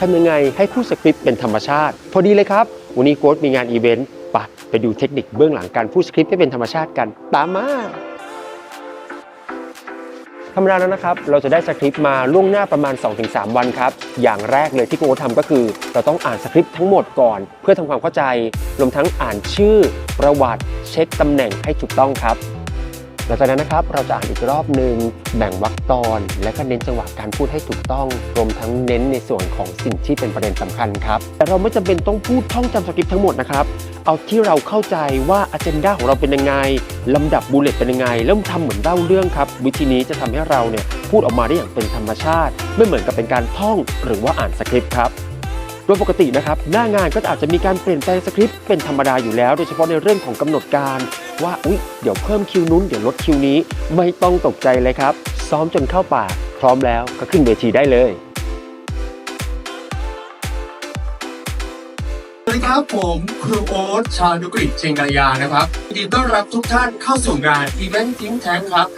ทำยังไงให้พูดสคริปต์เป็นธรรมชาติ พอดีเลยครับ วันนี้โค้ดมีงานอีเวนต์ไปไปดูเทคนิคเบื้องหลังการพูดสคริปต์ให้เป็นธรรมชาติกัน ตามมาธรรมดาแล้วนะครับ เราจะได้สคริปต์มาล่วงหน้าประมาณ 2-3 วันครับ อย่างแรกเลยที่โค้ดทำก็คือ เราต้องอ่านสคริปต์ทั้งหมดก่อน เพื่อทำความเข้าใจ รวมทั้งอ่านชื่อ ประวัติ เช็คตำแหน่งให้ถูกต้องครับ หลังจากนั้นนะครับเราจะอ่านอีกรอบหนึ่งแบ่งวรรคตอน และก็เน้นจังหวะการพูดให้ถูกต้องรวมทั้งเน้นในส่วนของสิ่งที่เป็นประเด็นสำคัญครับแต่เราไม่จำเป็นต้องพูดท่องจำสคริปต์ทั้งหมดนะครับเอาที่เราเข้าใจว่าอ g e n d a ของเราเป็นยังไงลำดับบูเลตเป็นยังไงแล้วทำเหมือนเล่าเรื่องครับวิธีนี้จะทำให้เราเนี่ยพูดออกมาได้อย่างเป็นธรรมชาติ ไม่เหมือนกับเป็นการท่องหรือว่าอ่านสคริปต์ครับโดยปกตินะครับหน้างานก็อาจจะมีการเปลี่ยนแปลงสคริปต์เป็นธรรมดาอยู่แล้ว โดยเฉพาะในเรื่องของกำหนดการ ว่าอุ๊ยเดี๋ยวเพิ่มคิวนู้นเดี๋ยวลดคิวนี้ไม่ต้องตกใจเลยครับ ซ้อมจนเข้าปากพร้อมแล้วก็ขึ้นเวทีได้เลยสวัสดีครับผมครูโอ๊ตชาญุกฤษเชงกายานะครับยินดีต้อนรับทุกท่านเข้าสู่งาน Event Think Tank ครับ